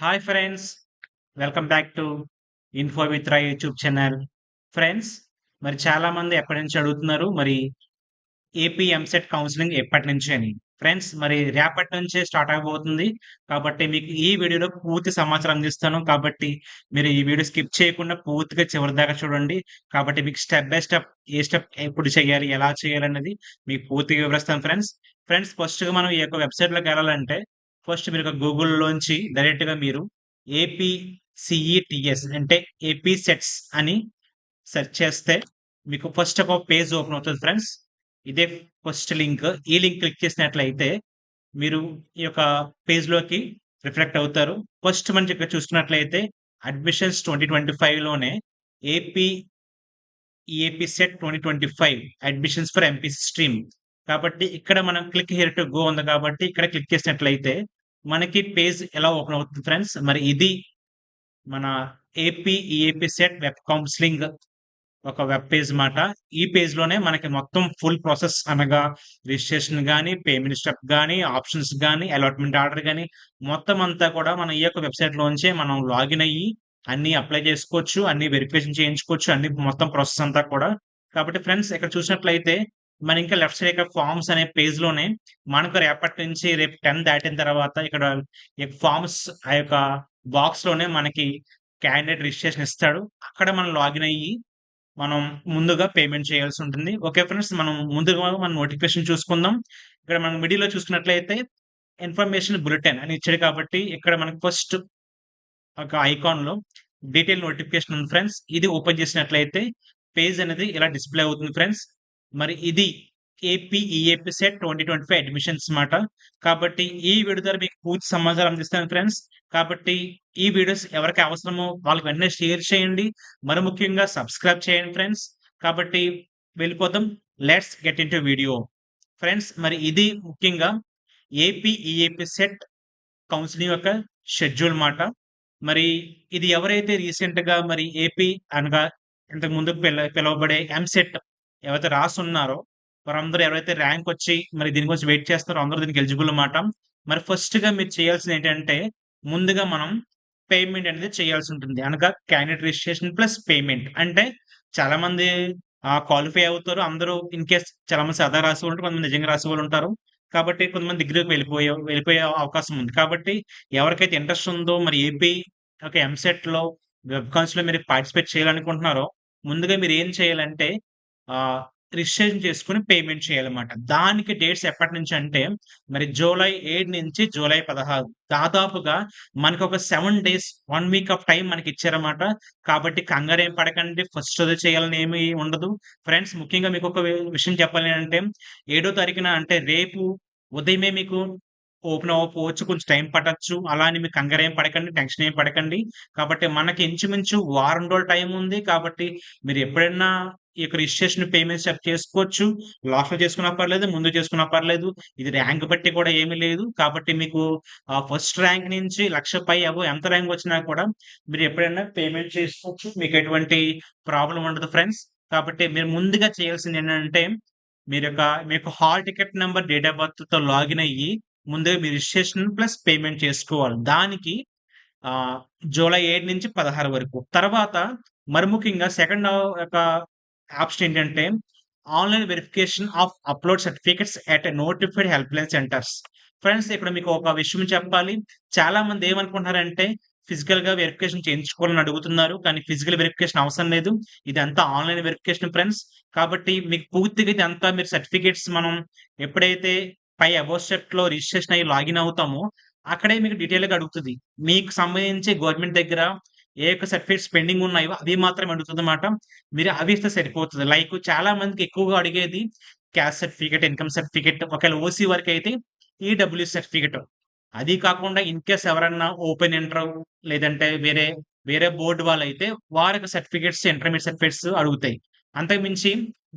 Hi friends welcome back to info with రా YouTube channel friends మరి చాలా మంది ఎప్పటి నుంచి అడుగుతున్నారు? మరి ఏపీ ఎంసెట్ కౌన్సిలింగ్ ఎప్పటి నుంచి అని. ఫ్రెండ్స్ మరి రేపటి నుంచే స్టార్ట్ అవబోతుంది. కాబట్టి మీకు ఈ వీడియోలో పూర్తి సమాచారం అందిస్తాను. కాబట్టి మీరు ఈ వీడియో స్కిప్ చేయకుండా పూర్తిగా చివరి దాకా చూడండి. కాబట్టి మీకు స్టెప్ బై స్టెప్ ఏ స్టెప్ ఎప్పుడు చేయాలి ఎలా చేయాలి అనేది మీకు పూర్తిగా వివరిస్తాను ఫ్రెండ్స్ ఫ్రెండ్స్ ఫస్ట్గా మనం ఈ యొక్క వెబ్సైట్లోకి వెళ్ళాలంటే ఫస్ట్ మీరు గూగుల్లోంచి డైరెక్ట్గా మీరు ఏపీ సిఈటిఎస్ అంటే ఏపీ సెట్స్ అని సెర్చ్ చేస్తే మీకు ఫస్ట్ ఒక పేజ్ ఓపెన్ అవుతుంది ఫ్రెండ్స్. ఇదే ఫస్ట్ లింక్. ఈ లింక్ క్లిక్ చేసినట్లయితే మీరు ఈ యొక్క పేజ్లోకి రిఫ్లెక్ట్ అవుతారు. ఫస్ట్ మనం ఇక్కడ చూసుకున్నట్లయితే admissions twenty twenty ఫైవ్లోనే AP AP CET twenty twenty five admissions for MP stream కాబట్టి ఇక్కడ మనం క్లిక్ హియర్ టు గో ఉంది కాబట్టి ఇక్కడ క్లిక్ చేసినట్లయితే మనకి పేజ్ ఎలా ఓపెన్ అవుతుంది ఫ్రెండ్స్? మరి ఇది మన AP EAP CET web counselling ఒక వెబ్ పేజ్ మాట. ఈ పేజ్లోనే మనకి మొత్తం ఫుల్ ప్రాసెస్ అనగా రిజిస్ట్రేషన్ కానీ పేమెంట్ స్టెప్ కానీ ఆప్షన్స్ కానీ అలాట్మెంట్ ఆర్డర్ కానీ మొత్తం అంతా కూడా మన ఈ యొక్క వెబ్సైట్ లోంచే మనం లాగిన్ అయ్యి అన్ని అప్లై చేసుకోవచ్చు అన్ని వెరిఫికేషన్ చేయించుకోవచ్చు అన్ని మొత్తం ప్రాసెస్ అంతా కూడా. కాబట్టి ఫ్రెండ్స్ ఇక్కడ చూసినట్లయితే మన ఇంకా లెఫ్ట్ సైడ్ ఇక్కడ ఫార్మ్స్ అనే పేజ్లోనే మనకు రేపటి నుంచి రేపు టెన్ దాటిన తర్వాత ఇక్కడ ఫార్మ్స్ ఆ యొక్క బాక్స్లోనే మనకి క్యాండిడేట్ రిజిస్ట్రేషన్ ఇస్తాడు. అక్కడ మనం లాగిన్ అయ్యి మనం ముందుగా పేమెంట్ చేయాల్సి ఉంటుంది. ఓకే ఫ్రెండ్స్ మనం ముందుగా మనం నోటిఫికేషన్ చూసుకుందాం. ఇక్కడ మనం మిడిల్లో చూసుకున్నట్లయితే ఇన్ఫర్మేషన్ బులెటిన్ అని ఇచ్చాడు కాబట్టి ఇక్కడ మనకి ఫస్ట్ ఒక ఐకాన్లో డీటెయిల్ నోటిఫికేషన్ ఉంది ఫ్రెండ్స్ ఇది ఓపెన్ చేసినట్లయితే పేజ్ అనేది ఇలా డిస్ప్లే అవుతుంది ఫ్రెండ్స్ మరి ఇది AP CET twenty twenty five admissions మాట. కాబట్టి ఈ వీడియో ద్వారా మీకు పూర్తి సమాచారం అందిస్తాను ఫ్రెండ్స్ కాబట్టి ఈ వీడియోస్ ఎవరికి అవసరమో వాళ్ళకి వెంటనే షేర్ చేయండి. మరి ముఖ్యంగా సబ్స్క్రైబ్ చేయండి ఫ్రెండ్స్ కాబట్టి వెళ్ళిపోతాం let's get into video friends మరి ఇది ముఖ్యంగా ఏపీఈఏపీ సెట్ కౌన్సిలింగ్ యొక్క షెడ్యూల్ మాట. మరి ఇది ఎవరైతే రీసెంట్గా మరి ఏపీ అనగా ఇంతకు ముందు పిల పిలువబడే ఎంసెట్ ఎవరైతే రాసున్నారో వారందరూ ఎవరైతే ర్యాంక్ వచ్చి మరి దీని గురించి వెయిట్ చేస్తారో అందరూ దీనికి ఎలిజిబుల్ అన్నమాట. మరి ఫస్ట్గా మీరు చేయాల్సింది ఏంటంటే ముందుగా మనం పేమెంట్ అనేది చేయాల్సి ఉంటుంది. అనగా క్యాండిడేట్ రిజిస్ట్రేషన్ ప్లస్ పేమెంట్ అంటే చాలా మంది క్వాలిఫై అవుతారు. అందరూ ఇన్ కేస్ చాలా మంది సదా రాసి ఉంటారు కొంతమంది నిజంగా రాసి వాళ్ళు ఉంటారు. కాబట్టి కొంతమంది డిగ్రీకి వెళ్ళిపోయే వెళ్ళిపోయే అవకాశం ఉంది. కాబట్టి ఎవరికైతే ఇంట్రెస్ట్ ఉందో మరి ఏపీ ఒక ఎంసెట్లో వెబ్లో మీరు పార్టిసిపేట్ చేయాలనుకుంటున్నారో ముందుగా మీరు ఏం చేయాలంటే రిజిస్ట్రేషన్ చేసుకుని పేమెంట్ చేయాలన్నమాట. దానికి డేట్స్ ఎప్పటి నుంచి అంటే మరి జూలై ఏడు నుంచి జూలై పదహారు. దాదాపుగా మనకి ఒక seven days one week of time మనకి ఇచ్చారన్నమాట కాబట్టి కంగారు ఏం పడకండి. ఫస్ట్ అది చేయాలని ఏమి ఉండదు. ఫ్రెండ్స్ ముఖ్యంగా మీకు ఒక విషయం చెప్పాలి అంటే ఏడో తారీఖున అంటే రేపు ఉదయమే మీకు ఓపెన్ అవ్వకపోవచ్చు. కొంచెం టైం పట్టచ్చు. అలా అని మీకు కంగారు ఏం పడకండి. టెన్షన్ ఏం పడకండి. కాబట్టి మనకి ఇంచుమించు వారం రోజులు టైం ఉంది. కాబట్టి మీరు ఎప్పుడైనా ఈ యొక్క రిజిస్ట్రేషన్ పేమెంట్ స్టెప్ చేసుకోవచ్చు. లాస్ట్లో చేసుకున్నా పర్లేదు ముందు చేసుకున్నా పర్లేదు. ఇది ర్యాంక్ బట్టి కూడా ఏమీ లేదు. కాబట్టి మీకు ఫస్ట్ ర్యాంక్ నుంచి లక్ష పై అవ్వ ఎంత ర్యాంక్ వచ్చినా కూడా మీరు ఎప్పుడైనా పేమెంట్ చేసుకోవచ్చు. మీకు ఎటువంటి ప్రాబ్లం ఉండదు ఫ్రెండ్స్ కాబట్టి మీరు ముందుగా చేయాల్సింది ఏంటంటే మీరు యొక్క మీకు hall ticket number date of బర్త్తో login అయ్యి ముందుగా మీ రిజిస్ట్రేషన్ ప్లస్ పేమెంట్ చేసుకోవాలి. దానికి జూలై ఏడు నుంచి పదహారు వరకు. తర్వాత మరి ముఖ్యంగా సెకండ్ యొక్క ఆప్షన్ ఏంటంటే online verification of upload certificates at notified help line centres. Friends ఇక్కడ మీకు ఒక విషయం చెప్పాలి. చాలా మంది ఏమనుకుంటున్నారంటే ఫిజికల్గా వెరిఫికేషన్ చేయించుకోవాలని అడుగుతున్నారు కానీ ఫిజికల్ వెరిఫికేషన్ అవసరం లేదు. ఇదంతా ఆన్లైన్ వెరిఫికేషన్ ఫ్రెండ్స్. కాబట్టి మీకు పూర్తిగా ఇదంతా మీరు సర్టిఫికేట్స్ మనం ఎప్పుడైతే పై అబోస్టెట్లో రిజిస్ట్రేషన్ అయ్యి లాగిన్ అవుతామో అక్కడే మీకు డీటెయిల్గా అడుగుతుంది. మీకు సంబంధించి గవర్నమెంట్ దగ్గర ఏ యొక్క సర్టిఫికేట్స్ పెండింగ్ ఉన్నాయో అవి మాత్రం అడుగుతుంది అనమాట మీరు అవి ఇస్తే సరిపోతుంది. లైక్ చాలా మందికి ఎక్కువగా అడిగేది క్యాస్ట్ సర్టిఫికేట్ ఇన్కమ్ సర్టిఫికేట్ ఒకవేళ ఓసీ వరకు అయితే ఈడబ్ల్యూ సర్టిఫికేట్. అది కాకుండా ఇన్ కేస్ ఎవరన్నా ఓపెన్ ఇంటర్ లేదంటే వేరే వేరే బోర్డు వాళ్ళు అయితే వారి సర్టిఫికేట్స్ ఇంటర్మీడియట్ సర్టిఫికేట్స్ అడుగుతాయి. అంతకుమించి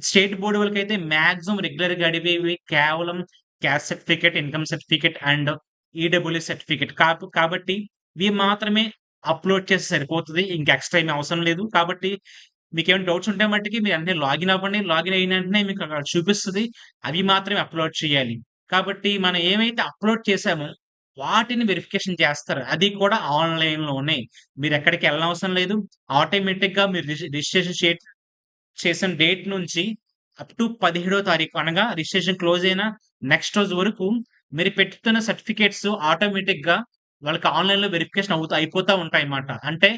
స్టేట్ బోర్డు వాళ్ళకైతే మాక్సిమం రెగ్యులర్గా అడిగేవి కేవలం caste certificate income certificate and EWS certificate. కాబట్టి ఇవి మాత్రమే అప్లోడ్ చేస్తే సరిపోతుంది ఇంక ఎక్స్ట్రా ఏమి అవసరం లేదు కాబట్టి మీకు ఏమైనా డౌట్స్ ఉంటే మట్టికి మీరు అన్ని లాగిన్ అవ్వండి లాగిన్ అయిన వెంటనే మీకు అక్కడ చూపిస్తుంది అవి మాత్రమే అప్లోడ్ చేయాలి కాబట్టి మనం ఏమైతే అప్లోడ్ చేసామో వాటిని వెరిఫికేషన్ చేస్తారు. అది కూడా ఆన్‌లైన్‌లోనే. మీరెక్కడికి వెళ్ళనవసరం లేదు. ఆటోమేటిక్‌గా మీరు రిజి రిజిస్ట్రేషన్ షేట్ చేసిన డేట్ నుంచి అప్ టు 17 తారీఖు అనగా రిజిస్ట్రేషన్ క్లోజ్ అయిన నెక్స్ట్ రోజు వరకు మీరు పెట్టుతున్న సర్టిఫికేట్స్ ఆటోమేటిక్‌గా వాళ్ళకి ఆన్‌లైన్‌లో వెరిఫికేషన్ అవుతూ అయిపోతూ ఉంటాయి అన్నమాట అంటే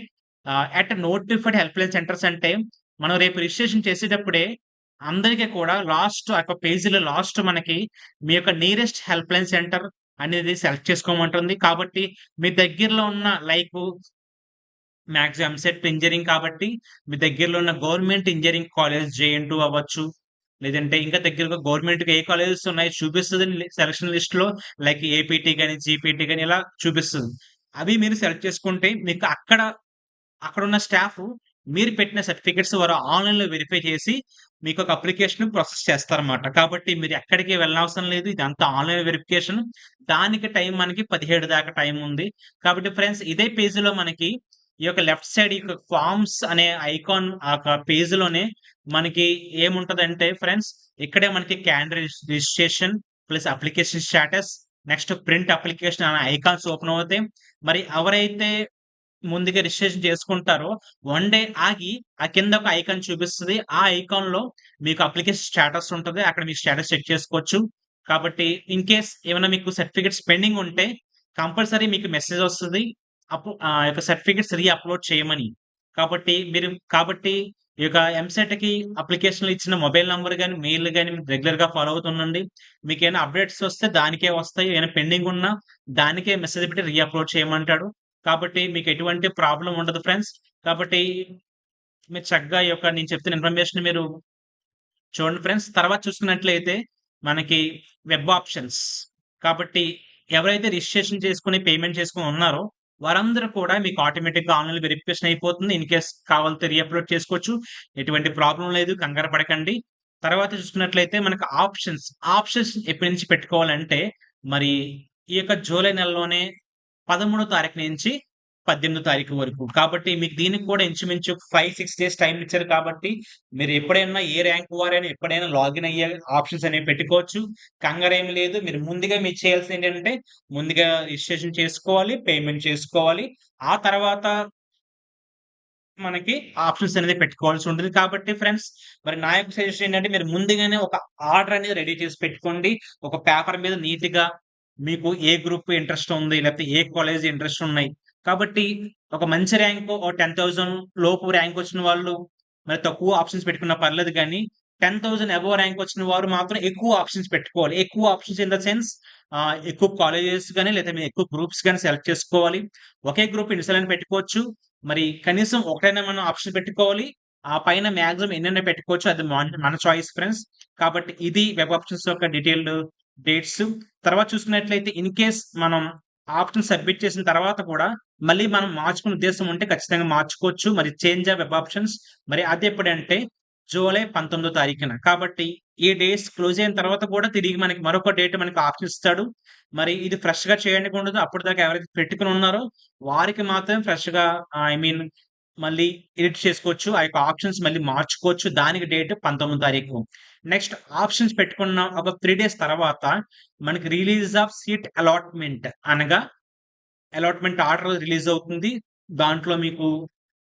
at notified help line centres అంటే మనం రేపు రిజిస్ట్రేషన్ చేసేటప్పుడే అందరికి కూడా లాస్ట్ ఆ యొక్క పేజీలో లాస్ట్ మనకి మీ యొక్క నియరెస్ట్ హెల్ప్‌లైన్ సెంటర్ అనేది సెలెక్ట్ చేసుకోమంటుంది. కాబట్టి మీ దగ్గరలో ఉన్న లైక్ మ్యాక్సిమం ఎంసెట్ ఇంజనీరింగ్ కాబట్టి మీ దగ్గరలో ఉన్న గవర్నమెంట్ ఇంజనీరింగ్ కాలేజ్ జేఎన్టూ అవ్వచ్చు. లేదంటే ఇంకా దగ్గరగా గవర్నమెంట్ ఏ కాలేజెస్ ఉన్నాయో చూపిస్తుంది సెలక్షన్ లిస్ట్లో లైక్ ఏపీటీ కానీ జీపీటీ కానీ ఇలా చూపిస్తుంది అవి మీరు సెలెక్ట్ చేసుకుంటే మీకు అక్కడ అక్కడ ఉన్న స్టాఫ్ మీరు పెట్టిన సర్టిఫికేట్స్ వారు ఆన్‌లైన్‌లో వెరిఫై చేసి మీకు ఒక అప్లికేషన్ ప్రాసెస్ చేస్తారన్నమాట. కాబట్టి మీరు ఎక్కడికి వెళ్ళనవసరం లేదు. ఇదంతా ఆన్‌లైన్ వెరిఫికేషన్. దానికి టైం మనకి 17 దాకా టైం ఉంది. కాబట్టి ఫ్రెండ్స్ ఇదే పేజీలో మనకి ఈ యొక్క లెఫ్ట్ సైడ్ ఈ యొక్క ఫార్మ్స్ అనే ఐకాన్ ఆ యొక్క పేజ్‌లోనే మనకి ఏముంటదంటే ఫ్రెండ్స్ ఇక్కడే మనకి candidate registration plus application status next print application అనే ఐకాన్స్ ఓపెన్ అవుతాయి. మరి ఎవరైతే ముందుగా రిజిస్ట్రేషన్ చేసుకుంటారో వన్ డే ఆగి ఆ కింద ఒక ఐకాన్ చూపిస్తుంది ఆ ఐకాన్లో మీకు అప్లికేషన్ స్టేటస్ ఉంటది. అక్కడ మీకు స్టేటస్ చెక్ చేసుకోవచ్చు. కాబట్టి ఇన్ కేస్ ఏమైనా మీకు సర్టిఫికేట్స్ పెండింగ్ ఉంటే కంపల్సరీ మీకు మెసేజ్ వస్తది. అప్ ఆ యొక్క సర్టిఫికేట్స్ రీ అప్‌లోడ్ చేయమని. కాబట్టి మీరు కాబట్టి ఈ యొక్క ఎంసెట్‌కి అప్లికేషన్‌లు ఇచ్చిన మొబైల్ నెంబర్ కానీ మెయిల్ కానీ రెగ్యులర్‌గా ఫాలో అవుతుండండి. ఏమైనా అప్డేట్స్ వస్తే దానికే వస్తాయి. ఏమైనా పెండింగ్ ఉన్నా దానికే మెసేజ్ పెట్టి రీ అప్‌లోడ్ చేయమంటాడు. కాబట్టి మీకు ఎటువంటి ప్రాబ్లం ఉండదు ఫ్రెండ్స్. కాబట్టి మీరు చక్కగా ఈ యొక్క నేను చెప్తున్న ఇన్ఫర్మేషన్ మీరు చూడండి ఫ్రెండ్స్. తర్వాత చూసుకున్నట్లయితే మనకి వెబ్ ఆప్షన్స్. కాబట్టి ఎవరైతే రిజిస్ట్రేషన్ చేసుకుని పేమెంట్ చేసుకొని ఉన్నారో వారందరూ కూడా మీకు ఆటోమేటిక్‌గా ఆన్‌లైన్‌లో వెరిఫికేషన్ అయిపోతుంది. ఇన్ కేస్ కావాలితే రీ అప్‌లోడ్ చేసుకోవచ్చు. ఎటువంటి ప్రాబ్లం లేదు. కంగారు పడకండి. తర్వాత చూసుకున్నట్లయితే మనకు ఆప్షన్స్. ఆప్షన్స్ ఎప్పటి నుంచి పెట్టుకోవాలంటే మరి ఈ యొక్క జూలై నెలలోనే 13 తారీఖు నుంచి 18 తారీఖు వరకు. కాబట్టి మీకు దీనికి కూడా ఇంచుమించు 5, 6 డేస్ టైం ఇచ్చారు కాబట్టి మీరు ఎప్పుడైనా ఏ ర్యాంక్ వారైనా ఎప్పుడైనా లాగిన్ అయ్యే ఆప్షన్స్ అనేవి పెట్టుకోవచ్చు. కంగారేమి లేదు. మీరు ముందుగా మీరు చేయాల్సింది ఏంటంటే ముందుగా రిజిస్ట్రేషన్ చేసుకోవాలి. పేమెంట్ చేసుకోవాలి. ఆ తర్వాత మనకి ఆప్షన్స్ అనేది పెట్టుకోవాల్సి ఉంటుంది. కాబట్టి ఫ్రెండ్స్ మరి నా యొక్క సజెషన్ ఏంటంటే మీరు ముందుగానే ఒక ఆర్డర్ అనేది రెడీ చేసి పెట్టుకోండి. ఒక పేపర్ మీద నీట్‌గా మీకు ఏ గ్రూప్ ఇంట్రెస్ట్ ఉంది. లేకపోతే ఏ కాలేజ్ ఇంట్రెస్ట్ ఉన్నాయి. కాబట్టి ఒక మంచి ర్యాంక్ ఓ 10,000 లోపు ర్యాంక్ వచ్చిన వాళ్ళు మరి తక్కువ ఆప్షన్స్ పెట్టుకున్నా పర్లేదు కానీ టెన్ థౌసండ్ అబవ్ ర్యాంక్ వచ్చిన వారు మాత్రం ఎక్కువ ఆప్షన్స్ పెట్టుకోవాలి. ఎక్కువ ఆప్షన్స్ ఇన్ ద సెన్స్ ఎక్కువ కాలేజెస్ కానీ లేదా మీరు ఎక్కువ గ్రూప్స్ కానీ సెలెక్ట్ చేసుకోవాలి. ఒకే గ్రూప్ ఎన్నిసార్లైనా పెట్టుకోవచ్చు. మరి కనీసం ఒకటైనా మనం ఆప్షన్ పెట్టుకోవాలి. ఆ పైన మ్యాక్సిమం ఎన్నైనా పెట్టుకోవచ్చు. అది మన చాయిస్ ఫ్రెండ్స్. కాబట్టి ఇది వెబ్ ఆప్షన్స్ యొక్క డీటెయిల్డ్ డేట్స్. తర్వాత చూసుకున్నట్లయితే ఇన్ కేస్ మనం ఆప్షన్ సబ్మిట్ చేసిన తర్వాత కూడా మళ్ళీ మనం మార్చుకునే ఉద్దేశం ఉంటే ఖచ్చితంగా మార్చుకోవచ్చు. మరి చేంజ్ ఆఫ్ వెబ్ ఆప్షన్స్ మరి అది ఎప్పుడంటే జూలై 19 తారీఖున. కాబట్టి ఈ డేట్స్ క్లోజ్ అయిన తర్వాత కూడా తిరిగి మనకి మరొక డేట్ మనకి ఆప్షన్ ఇస్తాడు. మరి ఇది ఫ్రెష్గా చేయడానికి ఉండదు. అప్పటిదాకా ఎవరైతే పెట్టుకుని ఉన్నారో వారికి మాత్రమే ఫ్రెష్గా ఐ మీన్ మళ్ళీ ఎడిట్ చేసుకోవచ్చు. ఆ యొక్క ఆప్షన్స్ మళ్ళీ మార్చుకోవచ్చు. దానికి డేట్ 19 తారీఖు. నెక్స్ట్ ఆప్షన్స్ పెట్టుకున్న ఒక త్రీ డేస్ తర్వాత మనకి రిలీజ్ ఆఫ్ సీట్ అలాట్‌మెంట్ అనగా అలాట్‌మెంట్ ఆర్డర్ రిలీజ్ అవుతుంది. దాంట్లో మీకు,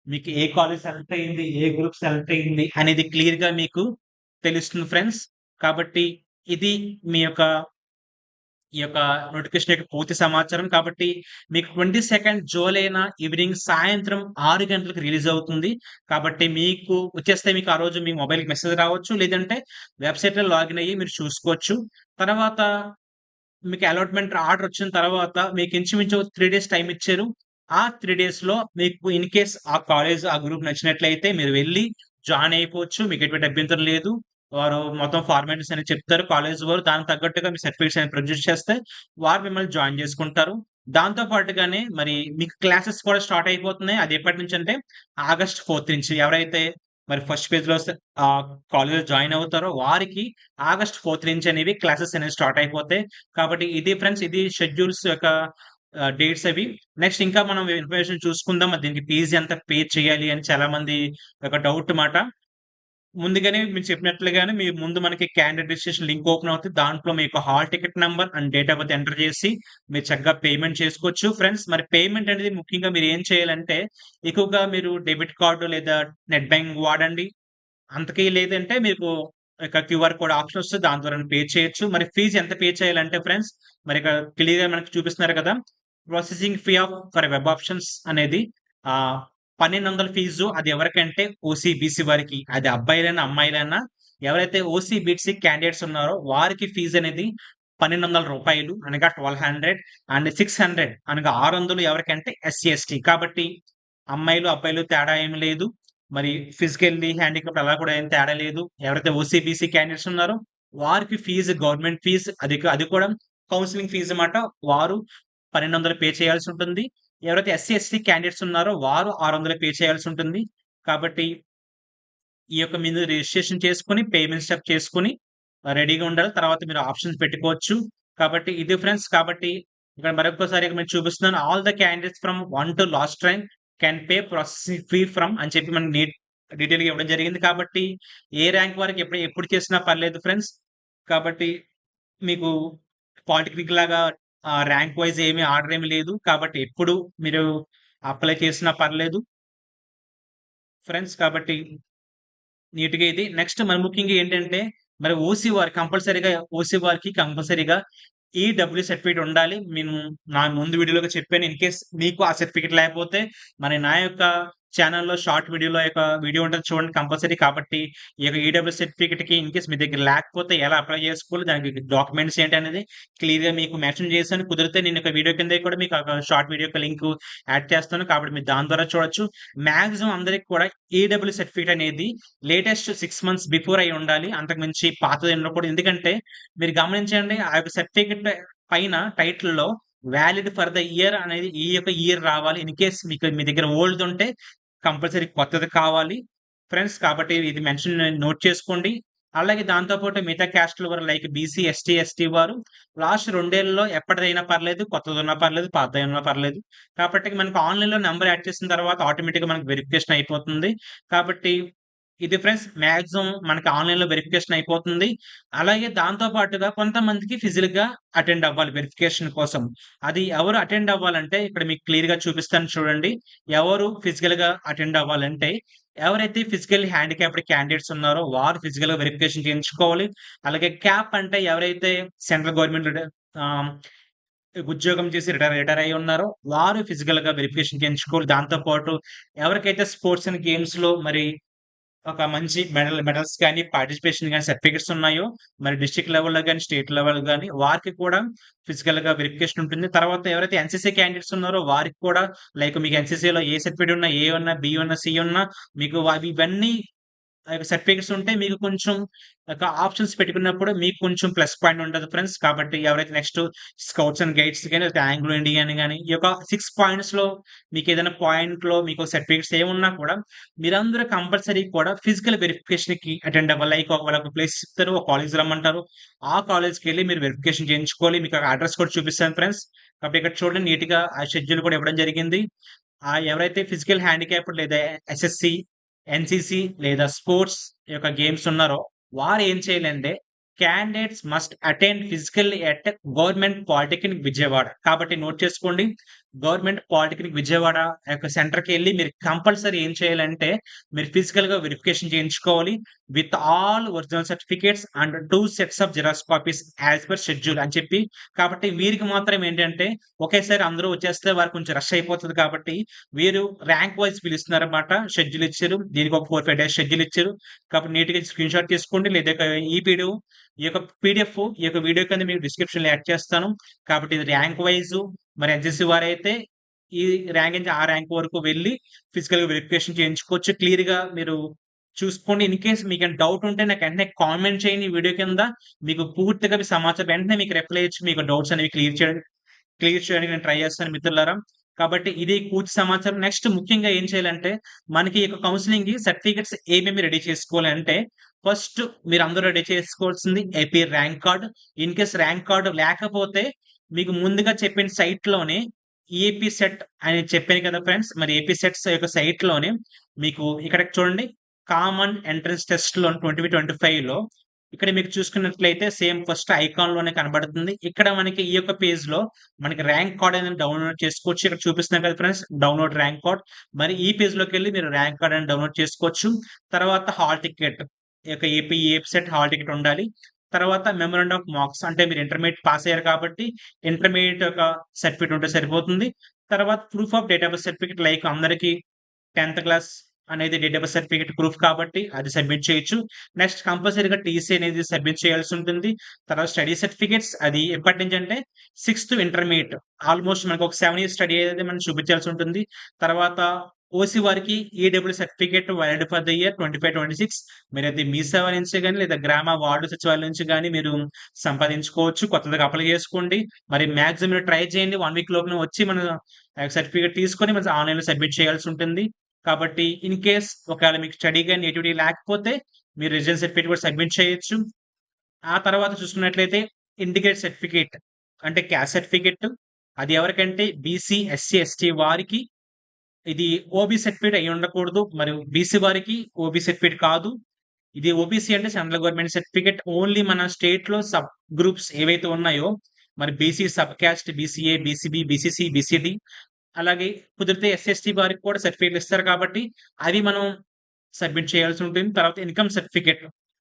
మీకు ఏ కాలేజ్ సెలెక్ట్ అయింది, ఏ గ్రూప్ సెలెక్ట్ అయింది అనేది క్లియర్‌గా మీకు తెలుస్తుంది ఫ్రెండ్స్. కాబట్టి ఇది మీ యొక్క ఈ యొక్క నోటిఫికేషన్ యొక్క పూర్తి సమాచారం. కాబట్టి మీకు 22 జూలైన ఈవినింగ్ సాయంత్రం ఆరు గంటలకు రిలీజ్ అవుతుంది. కాబట్టి మీకు వచ్చేస్తే మీకు ఆ రోజు మీ మొబైల్‌కి మెసేజ్ రావచ్చు. లేదంటే వెబ్‌సైట్‌లో లాగిన్ అయ్యి మీరు చూసుకోవచ్చు. తర్వాత మీకు అలాట్‌మెంట్ ఆర్డర్ వచ్చిన తర్వాత మీకు ఇంచుమించు త్రీ డేస్ టైం ఇచ్చారు. ఆ 3 డేస్‌లో మీకు ఇన్ కేస్ ఆ కాలేజ్, ఆ గ్రూప్ నచ్చినట్లయితే మీరు వెళ్ళి జాయిన్ అయిపోవచ్చు. మీకు ఎటువంటి అభ్యంతరం లేదు. వారు మొత్తం ఫార్మాలిటీస్ అన్ని చెప్తారు కాలేజ్ వారు. దానికి తగ్గట్టుగా మీ సర్టిఫికేట్స్ అని ప్రొడ్యూస్ చేస్తే వారు మిమ్మల్ని జాయిన్ చేసుకుంటారు. దాంతో పాటుగానే మరి మీకు క్లాసెస్ కూడా స్టార్ట్ అయిపోతున్నాయి. అది ఎప్పటి నుంచి అంటే ఆగస్ట్ ఫోర్త్ నుంచి. ఎవరైతే మరి ఫస్ట్ ఫేజ్‌లో స కాలేజ్ జాయిన్ అవుతారో వారికి ఆగస్ట్ ఫోర్త్ నుంచి అనేవి క్లాసెస్ అనేవి స్టార్ట్ అయిపోతాయి. కాబట్టి ఇది ఫ్రెండ్స్ ఇది షెడ్యూల్స్ యొక్క డేట్స్ అవి. నెక్స్ట్ ఇంకా మనం ఇన్ఫర్మేషన్ చూసుకుందాం. దీనికి ఫీజు ఎంత పే చేయాలి అని చాలా మంది ఒక డౌట్ మాట. ముందుగానే మీరు చెప్పినట్లుగానే మీ ముందు మనకి క్యాండిడేట్ రిజిస్ట్రేషన్ లింక్ ఓపెన్ అవుతుంది. దాంట్లో మీకు hall ticket number and date of birth enter చేసి మీరు చక్కగా పేమెంట్ చేసుకోవచ్చు. ఫ్రెండ్స్ మరి పేమెంట్ అనేది ముఖ్యంగా మీరు ఏం చేయాలంటే ఎక్కువగా మీరు డెబిట్ కార్డు లేదా నెట్ బ్యాంకింగ్ వాడండి. అంతకీ లేదంటే మీకు ఇక క్యూఆర్ కోడ్ ఆప్షన్ వస్తే దాని ద్వారా పే చేయొచ్చు. మరి ఫీజు ఎంత పే చేయాలంటే ఫ్రెండ్స్ మరి ఇక్కడ క్లియర్‌గా మనకు చూపిస్తున్నారు కదా! Processing fee of for web options అనేది పన్నెండు వందల ఫీజు అది ఎవరికంటే ఓసీ, బీసీ వారికి. అది అబ్బాయిలైనా, అమ్మాయిలైనా ఎవరైతే ఓసీ, బీసీ క్యాండిడేట్స్ ఉన్నారో వారికి ఫీజు అనేది పన్నెండు వందల రూపాయలు అనగా 1200 అండ్ 600 అనగా 600 ఎవరికంటే ఎస్సీ, ఎస్టీ. కాబట్టి అమ్మాయిలు, అబ్బాయిలు తేడా ఏమి లేదు. మరి ఫిజికల్లీ హ్యాండిక్యాప్డ్ అలా కూడా ఏం తేడా లేదు. ఎవరైతే ఓసీ, బీసీ క్యాండిడేట్స్ ఉన్నారో వారికి ఫీజు గవర్నమెంట్ ఫీజు అది అది కూడా కౌన్సిలింగ్ ఫీజు అన్నమాట వారు 1200 పే చేయాల్సి ఉంటుంది. ఎవరైతే ఎస్సీ, ఎస్టీ క్యాండిడేట్స్ ఉన్నారో వారు 600 పే చేయాల్సి ఉంటుంది. కాబట్టి ఈ యొక్క మీరు రిజిస్ట్రేషన్ చేసుకొని, పేమెంట్ స్టెప్ చేసుకొని రెడీగా ఉండాలి. తర్వాత మీరు ఆప్షన్స్ పెట్టుకోవచ్చు. కాబట్టి ఇది ఫ్రెండ్స్. కాబట్టి ఇక్కడ మరొకసారి మేము చూపిస్తున్నాను. All the candidates from one to last rank can pay processing fee from అని చెప్పి మనకి నీట్ డీటెయిల్‌గా ఇవ్వడం జరిగింది. కాబట్టి ఏ ర్యాంక్ వరకు ఎప్పుడు ఎప్పుడు చేసినా పర్లేదు ఫ్రెండ్స్. కాబట్టి మీకు పాలిటెక్నిక్ లాగా ర్యాంక్ వైస్ ఏమి ఆర్డర్ ఏమి లేదు. కాబట్టి ఎప్పుడు మీరు అప్లై చేసినా పర్లేదు. ఫ్రెండ్స్ కాబట్టి నీట్‌గా ఇది. నెక్స్ట్ మరి ముఖ్యంగా ఏంటంటే మరి ఓసీ వారి కంపల్సరీగా ఓసీ వారికి కంపల్సరీగా ఈ డబ్ల్యూ సర్టిఫికేట్ ఉండాలి. నేను నా ముందు వీడియోలో చెప్పాను. ఇన్ కేస్ మీకు ఆ సర్టిఫికేట్ లేకపోతే మరి నా యొక్క ఛానల్లో షార్ట్ వీడియోలో యొక్క వీడియో ఉంటుంది చూడండి కంపల్సరీ. కాబట్టి ఈ యొక్క ఈడబ్ల్యూ సర్టిఫికేట్‌కి ఇన్ కేస్ మీ దగ్గర లేకపోతే ఎలా అప్లై చేసుకోవాలి? దానికి డాక్యుమెంట్స్ ఏంటి అనేది క్లియర్ క్లియర్‌గా మీకు మెన్షన్ చేశాను. కుదిరితే నేను ఒక వీడియో కింద కూడా మీకు షార్ట్ వీడియో యొక్క లింక్ యాడ్ చేస్తాను. కాబట్టి మీరు దాని ద్వారా చూడొచ్చు. మాక్సిమం అందరికి కూడా ఈడబ్ల్యూ సర్టిఫికేట్ అనేది లేటెస్ట్ సిక్స్ మంత్స్ బిఫోర్ అయి ఉండాలి. అంతకు మించి పాతది ఉండకూడదు. ఎందుకంటే మీరు గమనించండి ఆ యొక్క సర్టిఫికేట్ పైన టైటిల్‌లో వ్యాలిడ్ ఫర్ ద ఇయర్ అనేది ఈ యొక్క ఇయర్ రావాలి. ఇన్ కేస్ మీకు మీ దగ్గర ఓల్డ్ ఉంటే కంపల్సరీ కొత్తది కావాలి. ఫ్రెండ్స్ కాబట్టి ఇది మెన్షన్ నోట్ చేసుకోండి. అలాగే దాంతో పాటు మిగతా క్యాస్ట్‌ల వారు లైక్ బీసీ, ఎస్టీ, ఎస్టీ వారు లాస్ట్ రెండేళ్ళలో ఎప్పటిదైనా పర్లేదు. కొత్తది ఉన్నా పర్లేదు. పాతదైనా పర్లేదు. కాబట్టి మనకు ఆన్‌లైన్‌లో నెంబర్ యాడ్ చేసిన తర్వాత ఆటోమేటిక్‌గా మనకు వెరిఫికేషన్ అయిపోతుంది. కాబట్టి ఇది ఫ్రెండ్స్ మాక్సిమం మనకి ఆన్‌లైన్‌లో వెరిఫికేషన్ అయిపోతుంది. అలాగే దాంతో పాటుగా కొంతమందికి ఫిజికల్‌గా అటెండ్ అవ్వాలి వెరిఫికేషన్ కోసం. అది ఎవరు అటెండ్ అవ్వాలంటే ఇక్కడ మీకు క్లియర్‌గా చూపిస్తాను చూడండి. ఎవరు ఫిజికల్‌గా అటెండ్ అవ్వాలంటే ఎవరైతే ఫిజికల్లీ హ్యాండిక్యాప్డ్ క్యాండిడేట్స్ ఉన్నారో వారు ఫిజికల్‌గా వెరిఫికేషన్ చేయించుకోవాలి. అలాగే క్యాప్ అంటే ఎవరైతే సెంట్రల్ గవర్నమెంట్ ఉద్యోగం చేసి రిటైర్ రిటైర్ అయి ఉన్నారో వారు ఫిజికల్‌గా వెరిఫికేషన్ చేయించుకోవాలి. దాంతో పాటు ఎవరికైతే స్పోర్ట్స్ అండ్ గేమ్స్‌లో మరి ఒక మంచి మెడల్ మెడల్స్ కానీ పార్టిసిపేషన్ కానీ సర్టిఫికేట్స్ ఉన్నాయో మరి డిస్ట్రిక్ట్ లెవెల్‌లో కానీ స్టేట్ లెవెల్ కానీ వారికి కూడా ఫిజికల్గా వెరిఫికేషన్ ఉంటుంది. తర్వాత ఎవరైతే ఎన్‌సీసీ క్యాండిడేట్స్ ఉన్నారో వారికి కూడా లైక్ మీకు ఎన్‌సీసీలో ఏ సర్టిఫికేట్ ఉన్నా, ఏ ఉన్నా, బి ఉన్నా, సి ఉన్నా మీకు అవి ఇవన్నీ సర్టిఫికెట్స్ ఉంటే మీకు కొంచెం ఒక ఆప్షన్స్ పెట్టుకున్నప్పుడు మీకు కొంచెం ప్లస్ పాయింట్ ఉంటుంది ఫ్రెండ్స్. కాబట్టి ఎవరైతే నెక్స్ట్ స్కౌట్స్ అండ్ గైడ్స్ కానీ లేకపోతే ఆంగ్లో ఇండియన్ కానీ ఈ యొక్క 6 పాయింట్స్‌లో మీకు ఏదైనా పాయింట్‌లో మీకు సర్టిఫికెట్స్ ఏమున్నా కూడా మీరందరూ కంపల్సరీ కూడా ఫిజికల్ వెరిఫికేషన్‌కి అటెండ్ అవ్వాలి. లైక్ ఒకవేళ ఒక ప్లేస్ ఇస్తారు ఒక కాలేజ్ రమ్మంటారు. ఆ కాలేజ్‌కెళ్ళి మీరు వెరిఫికేషన్ చేయించుకోవాలి. మీకు ఆ కూడా చూపిస్తాను ఫ్రెండ్స్. కాబట్టి ఇక్కడ చూడండి నీట్‌గా ఆ షెడ్యూల్ కూడా ఇవ్వడం జరిగింది. ఆ ఎవరైతే ఫిజికల్ హ్యాండిక్యాప్ లేదా ఎస్ఎస్‌సి, ఎన్సిసి లేదా స్పోర్ట్స్ యొక్క గేమ్స్ ఉన్నారో వారు ఏం చేయాలంటే candidates must attend physical at government polytechnic Vijayawada. కాబట్టి నోట్ చేసుకోండి. గవర్నమెంట్ పాలిటెక్నిక్ విజయవాడ యొక్క సెంటర్కి వెళ్ళి మీరు కంపల్సరీ ఏం చేయాలంటే మీరు ఫిజికల్‌గా వెరిఫికేషన్ చేయించుకోవాలి. With all original certificates and two sets of xerox copies as per schedule అని చెప్పి కాబట్టి వీరికి మాత్రం ఏంటంటే ఒకేసారి అందరూ వచ్చేస్తే వారు కొంచెం రష్ అయిపోతుంది కాబట్టి వీరు ర్యాంక్ వైస్ పిలుస్తున్నారన్నమాట. షెడ్యూల్ ఇచ్చారు. దీనికి ఒక 4, 5 డేస్ షెడ్యూల్ ఇచ్చారు. కాబట్టి నీట్‌గా స్క్రీన్‌షాట్ తీసుకోండి. లేదా ఈ పీడియో ఈ యొక్క పీడిఎఫ్ ఈ యొక్క వీడియో కింద మీకు డిస్క్రిప్షన్‌లో యాడ్ చేస్తాను. కాబట్టి ఇది ర్యాంక్ వైస్ మరి ఎన్‌సీసీ వారైతే ఈ ర్యాంక్ నుంచి ఆ ర్యాంక్ వరకు వెళ్ళి ఫిజికల్‌గా వెరిఫికేషన్ చేయించుకోవచ్చు. క్లియర్‌గా మీరు చూసుకోండి. ఇన్ కేస్ మీకు డౌట్ ఉంటే నాకు వెంటనే కామెంట్ చేయండి ఈ వీడియో కింద. మీకు పూర్తిగా మీ సమాచారం వెంటనే మీకు రిప్లై ఇచ్చి మీకు డౌట్స్ అనేవి క్లియర్ చేయడానికి క్లియర్ చేయడానికి నేను ట్రై చేస్తాను మిత్రులారా. కాబట్టి ఇది పూర్తి సమాచారం. నెక్స్ట్ ముఖ్యంగా ఏం చేయాలంటే మనకి ఈ యొక్క కౌన్సెలింగ్‌కి సర్టిఫికెట్స్ ఏమేమి రెడీ చేసుకోవాలంటే ఫస్ట్ మీరు అందరూ రెడీ చేసుకోవాల్సింది AP rank card. In case rank card లేకపోతే మీకు ముందుగా చెప్పిన సైట్‌లోనే ఏపీ సెట్ అని చెప్పాను కదా ఫ్రెండ్స్. మరి ఏపీ సెట్స్ యొక్క సైట్‌లోనే మీకు ఇక్కడ చూడండి కామన్ ఎంట్రన్స్ టెస్ట్‌లో 2025లో ఇక్కడ మీకు చూసుకున్నట్లయితే సేమ్ ఫస్ట్ ఐకాన్లోనే కనబడుతుంది. ఇక్కడ మనకి ఈ యొక్క పేజ్లో మనకి ర్యాంక్ కార్డ్ అనేది డౌన్‌లోడ్ చేసుకోవచ్చు. ఇక్కడ చూపిస్తున్నాం కదా ఫ్రెండ్స్ డౌన్‌లోడ్ ర్యాంక్ కార్డ్. మరి ఈ పేజ్లోకి వెళ్ళి మీరు ర్యాంక్ కార్డ్ అనేది డౌన్‌లోడ్ చేసుకోవచ్చు. తర్వాత హాల్ టికెట్ ఈ యొక్క ఏపీ వెబ్సైట్ హాల్ టికెట్ ఉండాలి. తర్వాత మెమోరాండమ్ ఆఫ్ మార్క్స్ అంటే మీరు ఇంటర్మీడియట్ పాస్ అయ్యారు కాబట్టి ఇంటర్మీడియట్ యొక్క సర్టిఫికేట్ ఉంటే సరిపోతుంది. తర్వాత proof of date of certificate like అందరికి 10థ్ క్లాస్ అనేది డేటాబేస్ సర్టిఫికేట్ ప్రూఫ్ కాబట్టి అది సబ్మిట్ చేయొచ్చు. నెక్స్ట్ కంపల్సరీగా టీసీ అనేది సబ్మిట్ చేయాల్సి ఉంటుంది. తర్వాత స్టడీ సర్టిఫికేట్స్ అది ఎప్పటి నుంచి అంటే సిక్స్త్ ఇంటర్మీడియట్ ఆల్మోస్ట్ మనకు ఒక సెవెన్ ఇయర్స్ స్టడీ అనేది మనం చూపించాల్సి ఉంటుంది. తర్వాత ఓసీ వారికి EWS certificate valid for the year 25, 26 మీరైతే మీ సేవ నుంచి కానీ లేదా గ్రామ వార్డు సచివాలయం నుంచి కానీ మీరు సంపాదించుకోవచ్చు. కొత్తగా అప్లై చేసుకోండి. మరి మ్యాక్సిమం ట్రై చేయండి. వన్ వీక్ లోపల వచ్చి మన సర్టిఫికేట్ తీసుకొని మనం ఆన్‌లైన్‌లో సబ్మిట్ చేయాల్సి ఉంటుంది. కాబట్టి ఇన్ కేస్ ఒకవేళ మీకు స్టడీ కానీ నేటివిటీ లేకపోతే మీరు రిజల్ట్ సర్టిఫికేట్ కూడా సబ్మిట్ చేయొచ్చు. ఆ తర్వాత చూసుకున్నట్లయితే ఇండికేట్ సర్టిఫికేట్ అంటే క్యాస్ట్ సర్టిఫికేట్ అది ఎవరికంటే బీసీ, ఎస్సీ, ఎస్టీ వారికి ఇది ఓబీ సర్టిఫికేట్ అయి ఉండకూడదు. మరియు బీసీ వారికి ఓబీ సర్టిఫికేట్ కాదు. ఇది ఓబీసీ అంటే సెంట్రల్ గవర్నమెంట్ సర్టిఫికేట్ ఓన్లీ మన స్టేట్‌లో సబ్ గ్రూప్స్ ఏవైతే ఉన్నాయో మరి BC sub caste, BCA, BCB, BCC, BCD అలాగే కుదిరితే ఎస్ఎస్టీ వారికి కూడా సర్టిఫికేట్లు ఇస్తారు కాబట్టి అది మనం సబ్మిట్ చేయాల్సి ఉంటుంది. తర్వాత ఇన్‌కమ్ సర్టిఫికేట్.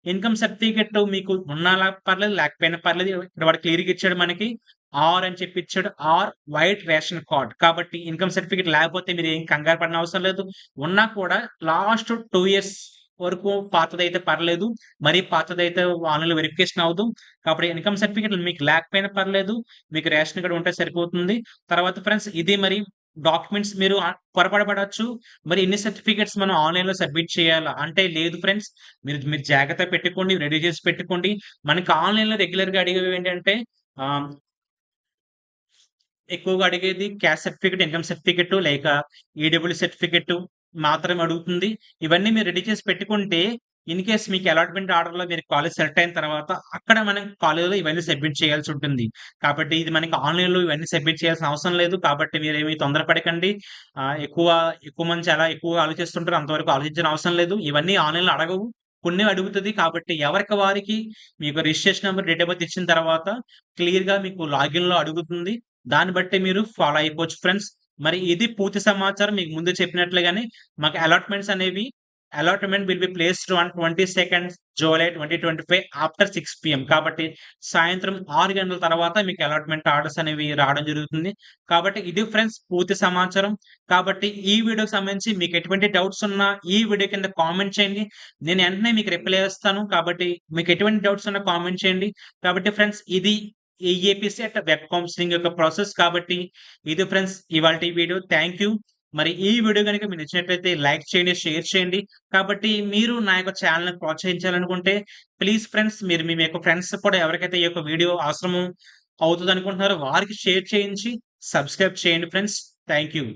ఇన్‌కమ్ సర్టిఫికేట్ మీకు ఉన్నా పర్లేదు లేకపోయినా పర్లేదు. ఇక్కడ వాడు క్లియర్‌గా ఇచ్చాడు మనకి. ఆర్ అని చెప్పి ఇచ్చాడు. Or white ration card. కాబట్టి ఇన్‌కమ్ సర్టిఫికేట్ లేకపోతే మీరు ఏం కంగారు పడనవసరం అవసరం లేదు. ఉన్నా కూడా లాస్ట్ టూ ఇయర్స్ వరకు పాతదైతే పర్లేదు. మరీ పాతదైతే ఆన్లైన్ వెరిఫికేషన్ అవ్వదు. కాబట్టి ఇన్‌కమ్ సర్టిఫికేట్లు మీకు లేకపోయినా పర్లేదు. మీకు రేషన్ కార్డు ఉంటే సరిపోతుంది. తర్వాత ఫ్రెండ్స్ ఇది మరి డాక్యుమెంట్స్ మీరు పొరపడబడవచ్చు మరి ఇన్ని సర్టిఫికేట్స్ మనం ఆన్‌లైన్‌లో సబ్మిట్ చేయాలా? అంటే లేదు ఫ్రెండ్స్. మీరు మీరు జాగ్రత్త పెట్టుకోండి. రెడీ చేసి పెట్టుకోండి. మనకి ఆన్‌లైన్‌లో రెగ్యులర్‌గా అడిగేవి ఏంటంటే ఎక్కువగా అడిగేది క్యాష్ సర్టిఫికేట్, ఇన్‌కమ్ సర్టిఫికేట్ లేక e ఈడబ్ల్యూ సర్టిఫికేట్ మాత్రమే అడుగుతుంది. ఇవన్నీ మీరు రెడీ చేసి పెట్టుకుంటే ఇన్ కేస్ మీకు అలాట్‌మెంట్ ఆర్డర్‌లో మీరు కాలేజ్ సెలెక్ట్ అయిన తర్వాత అక్కడ మనం కాలేజ్‌లో ఇవన్నీ సబ్మిట్ చేయాల్సి ఉంటుంది. కాబట్టి ఇది మనకి ఆన్‌లైన్‌లో ఇవన్నీ సబ్మిట్ చేయాల్సిన అవసరం లేదు. కాబట్టి మీరు ఏమి తొందరపడకండి. ఎక్కువ ఎక్కువ మంది చాలా ఎక్కువ ఆలోచిస్తుంటారు. అంతవరకు ఆలోచించిన అవసరం లేదు. ఇవన్నీ ఆన్‌లైన్‌లో అడగవు. కొన్ని అడుగుతది. కాబట్టి ఎవరికి వారికి మీకు registration number date of birth ఇచ్చిన తర్వాత క్లియర్‌గా మీకు లాగిన్‌లో అడుగుతుంది. దాన్ని బట్టి మీరు ఫాలో అయిపోవచ్చు ఫ్రెండ్స్. మరి ఇది పూర్తి సమాచారం మీకు ముందు చెప్పినట్లుగానే మాకు అలాట్‌మెంట్స్ అనేవి allotment will be placed on 22 July 2025 after six PM కాబట్టి సాయంత్రం ఆరు గంటల తర్వాత మీకు అలాట్‌మెంట్ ఆర్డర్స్ అనేవి రావడం జరుగుతుంది. కాబట్టి ఇది ఫ్రెండ్స్ పూర్తి సమాచారం. కాబట్టి ఈ వీడియోకి సంబంధించి మీకు ఎటువంటి డౌట్స్ ఉన్నా ఈ వీడియో కింద కామెంట్ చేయండి. నేను వెంటనే మీకు రిప్లై చేస్తాను కాబట్టి మీకు ఎటువంటి డౌట్స్ ఉన్నా కామెంట్ చేయండి. కాబట్టి ఫ్రెండ్స్ ఇది ఈ అట్ వెబ్ కౌన్సిలింగ్ యొక్క ప్రాసెస్ కాబట్టి ఇది ఫ్రెండ్స్ ఇవాళ వీడియో. Thank you. మరి ఈ వీడియో కనుక మీరు నచ్చినట్లయితే లైక్ చేయండి, షేర్ చేయండి. కాబట్టి మీరు నా యొక్క ఛానల్ని ప్రోత్సహించాలనుకుంటే ప్లీజ్ ఫ్రెండ్స్ మీరు మీ యొక్క ఫ్రెండ్స్ కూడా ఎవరికైతే ఈ యొక్క వీడియో అవసరము అనుకుంటున్నారో వారికి షేర్ చేయించి సబ్స్క్రైబ్ చేయండి ఫ్రెండ్స్. Thank you.